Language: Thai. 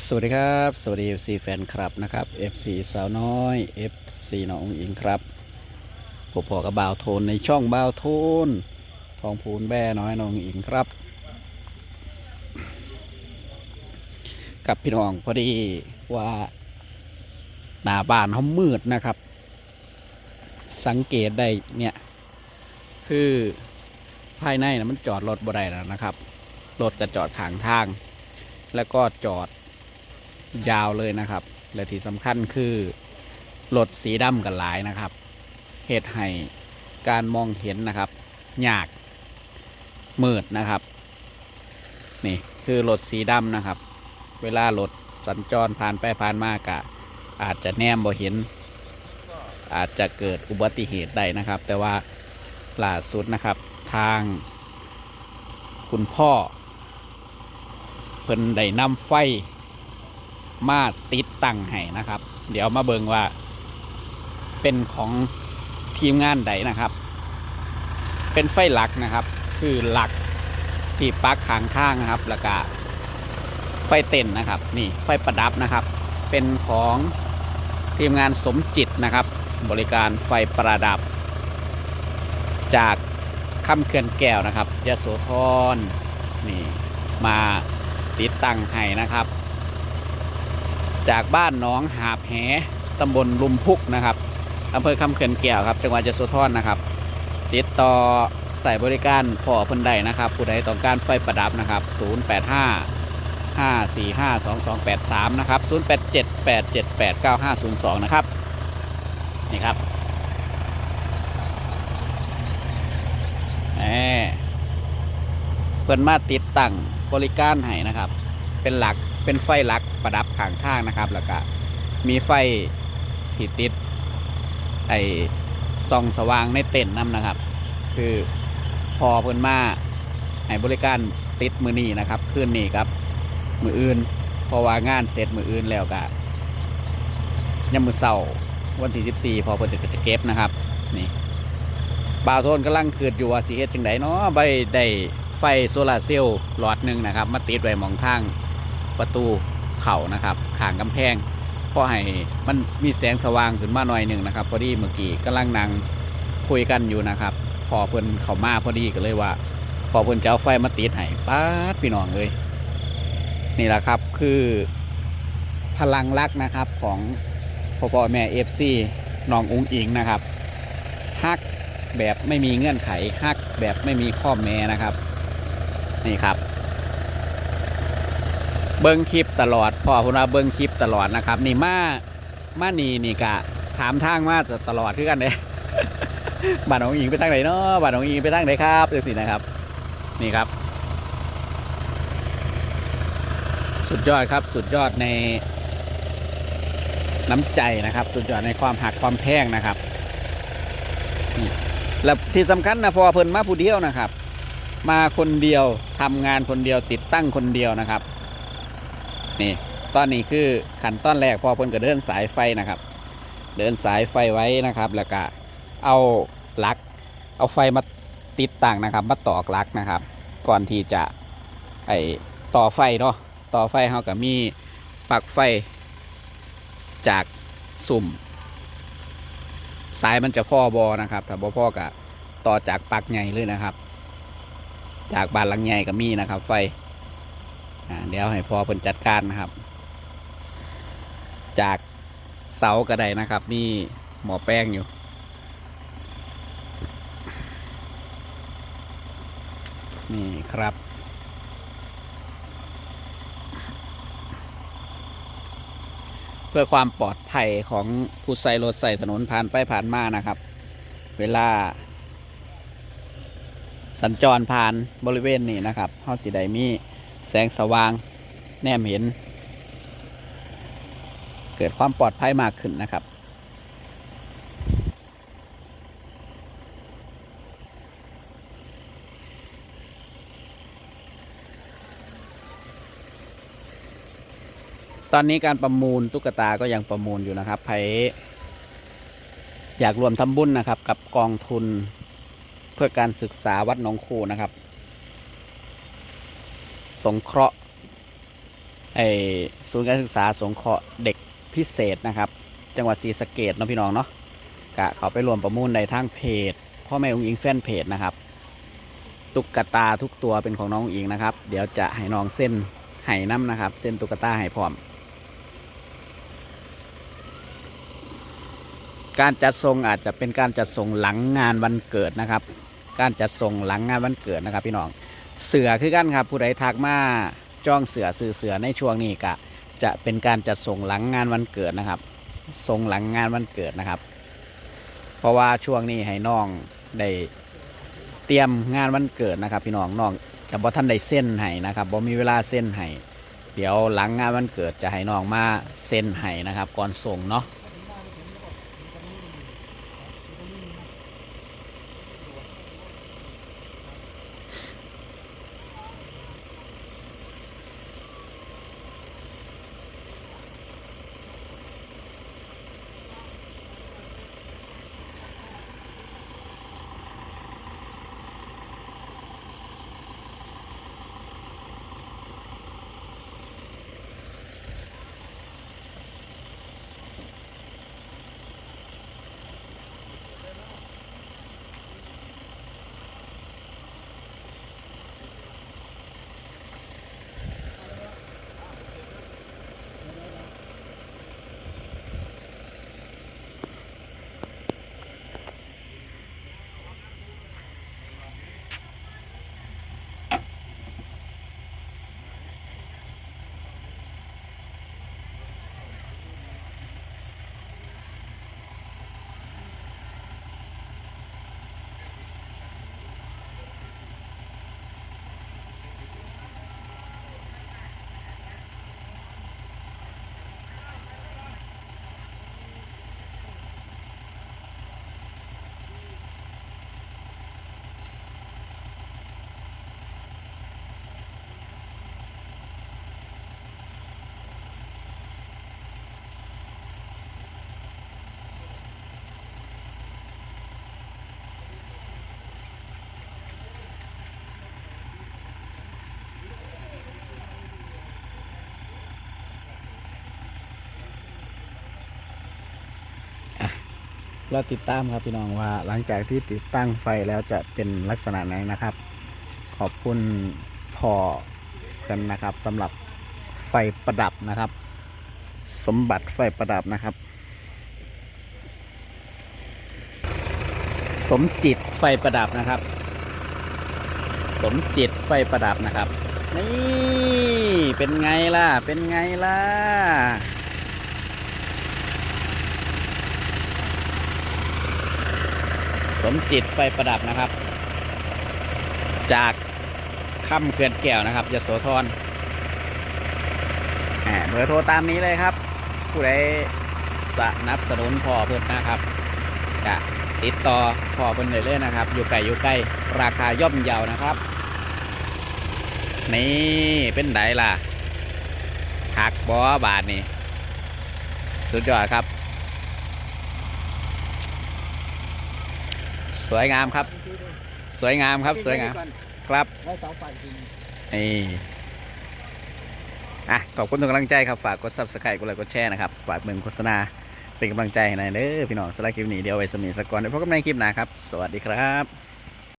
สวัสดีครับ สวัสดี FC แฟนคลับนะครับ FC สาวน้อย FC น้องอิงครับผมพอกับบ่าวโทนในช่องบ่าวโทน ทองพูนแบ่น้อยน้องอุ๋งอิงครับ กับพี่น้องพอดีว่าหน้าบ้านเขามืดนะครับ สังเกตได้เนี่ยคือภายในนะมันจอดรถบ่ได้แล้วนะครับรถจะจอดทางทาง แล้วก็จอด ยาวเลยนะครับ และที่สำคัญคือรถสีดำกันหลายนะครับเหตุให้การมองเห็นนะครับยากมืดนะครับ นี่คือรถสีดำนะครับ เวลารถสัญจรผ่านไปผ่านมากะอาจจะแนมบ่เห็น อาจจะเกิดอุบัติเหตุได้นะครับ แต่ว่าล่าสุดนะครับทาง คุณพ่อ เพิ่นได้นำไฟ มาติดตั้งให้นะครับ เดี๋ยวมาเบิงว่า เป็นของทีมงานใดนะครับ เป็นไฟหลักนะครับ คือหลักที่ปักขางข้างนะครับแล้วก็ไฟเต้นนะครับ นี่ไฟประดับนะครับ เป็นของทีมงานสมจิตนะครับ บริการไฟประดับ จากคำเขื่อนแก้วนะครับยโสธรนี่มาติดตั้งให้นะครับ จากบ้านหนองหาบแหตำบลลุมพุกนะครับอำเภอคำเขื่อนแก้วครับ จังหวัดยโสธรนะครับ ติดต่อใส่บริการพ่อเพิ่นใดนะครับ ผู้ใดต้องการไฟประดับนะครับ 085 545 2283 นะครับ 087 878 9502 นะครับ นี่ครับเพิ่นมาติดตั้งบริการให้นะครับ เป็นหลัก เป็นไฟลักประดับข้างทางนะครับ แล้วก็มีไฟที่ติดไอส่องสว่างในเต็นท์นํนะครับ คือพอเพิ่นมาให้บริการติดมือนี้นะครับคืนนี้ครับ มืออื่นเพราะว่างานเสร็จมืออื่นแล้วก็ยามมือเสาร์วันที่14พอเพิ่นจะจะเก็บนะครับนี่บ่าวโทนกำลังคืดอยู่ว่าสิเฮ็ดจังไดเนาะใบได้ไฟโซลาร์เซลล์หลอดหนึ่งนะครับ มาติดไว้มองทาง ประตูเข่านะครับขางกำแพงพอให้มันมีแสงสว่างขึ้นมาหน่อยหนึ่งนะครับ พอดีเมื่อกี้กำลังนั่งคุยกันอยู่นะครับ พอเพิ่นเข้ามาพอดีก็เลยว่า พอเพิ่นจะเอาไฟมาติดให้ป๊าดพี่น้องเลยนี่แหละครับคือพลังรักนะครับของพ่อพ่อแม่เอฟซีน้องอุ้งอิงนะครับฮักแบบไม่มีเงื่อนไขฮักแบบไม่มีข้อแม้นะครับ นี่ครับ เบิ้งคลิปตลอดพ่อคุณว่าเบิ้งคลิปตลอดนะครับ นี่มามานีนี่กะถามทางมาจะตลอดคือกันเลยบ้านของหญิงไปทางไหนเนาะบ้านของหญิงไปทางไหนครับเดี๋ยวสินะครับ นี่ครับ สุดยอดครับสุดยอดในน้ำใจนะครับ สุดยอดในความหักความแพงนะครับนี่และที่สำคัญนะพอเพิ่นมาผู้เดียวนะครับ มาคนเดียวทำงานคนเดียวติดตั้งคนเดียวนะครับ นี่ตอนนี้คือขั้นตอนแรกพอเพิ่นก็เดินสายไฟนะครับ เดินสายไฟไว้นะครับ แล้วก็เอาลัก เอาไฟมาติดตั้งนะครับมาตอกลักนะครับ ก่อนที่จะไอต่อไฟเนาะต่อไฟเขาก็มีปลั๊กไฟจากสุ่ม สายมันจะพ่อบอนะครับถ้าบ่พ่อก็ต่อจากปลั๊กใหญ่เลยนะครับ จากบานหลังใหญ่ก็มีนะครับ ไฟ เดี๋ยวให้พอเพิ่นจัดการนะครับ จากเสาก็ได้นะครับ นี่หมอแป้งอยู่ นี่ครับเพื่อความปลอดภัยของผู้ใส่รถใส่ถนนผ่านไปผ่านมานะครับ เวลา สัญจรผ่านบริเวณนี้นะครับเฮาสิไดมี แสงสว่าง แนมเห็น เกิดความปลอดภัยมากขึ้นนะครับตอนนี้การประมูลตุ๊กตาก็ยังประมูลอยู่นะครับใครอยากรวมทำบุญนะครับ กับกองทุนเพื่อการศึกษาวัดหนองคูนะครับ สงเคราะห์ไอศูนย์การศึกษาสงเคราะห์เด็กพิเศษนะครับ จังหวัดศรีสะเกดเนาะพี่น้องเนาะกะเขาไปรวมประมูลในทางเพจพ่อแม่องค์อิงแฟนเพจนะครับ ตุ๊กตาทุกตัวเป็นของน้องอิงนะครับ เดี๋ยวจะให้น้องเส้นไห้น้ำนะครับ เส้นตุ๊กตาไห้พร้อม การจัดส่งอาจจะเป็นการจัดส่งหลังงานวันเกิดนะครับ การจัดส่งหลังงานวันเกิดนะครับพี่น้อง เสือคือกันครับ ผู้ใดทักมาจ้องเสือซื้อเสือในช่วงนี้กะจะเป็นการจัดส่งหลังงานวันเกิดนะครับ ส่งหลังงานวันเกิดนะครับ เพราะว่าช่วงนี้ให้น้องได้เตรียมงานวันเกิดนะครับ พี่น้องน้องจะบ่ท่านได้เส้นให้นะครับบ่มีเวลาเส้นให้เดี๋ยวหลังงานวันเกิดจะให้น้องมาเส้นให้นะครับ ก่อนส่งเนาะ ราติดตามครับพี่น้องว่าหลังจากที่ติดตั้งไฟแล้วจะเป็นลักษณะไหนนะครับ ขอบคุณพอกันนะครับสำหรับไฟประดับนะครับ สมบัติไฟประดับนะครับ สมจิตไฟประดับนะครับ สมจิตไฟประดับนะครับ นี่เป็นไงล่ะเป็นไงล่ะ สมจิตไฟประดับนะครับ จากค่ำเขื่อนแก้วนะครับยโสธรอ่าเบอร์โทรตามนี้เลยครับ ผู้ใดสนับสนุนพ่อเพื่อนนะครับจะติดต่อพ่อเพื่อนเลยเลยนะครับ อยู่ไกลอยู่ใกล้ราคาย่อมเยาวนะครับ นี่เป็นไดล่ะหักบอบาทนี่ สุดยอดครับ สวยงามครับ สวยงามครับสวยงามครับนี่อะขอบคุณทุกกำลังใจครับฝากกด subscribe กดไลค์กดแชร์นะครับฝากเมืองโฆษณาเป็นกำลังใจให้นายเด้อพี่น้องสไลด์คลิปนี้เดียวไว้สมีสกก่อนเดี๋ยวพบกันในคลิปหน้าครับ สวัสดีครับ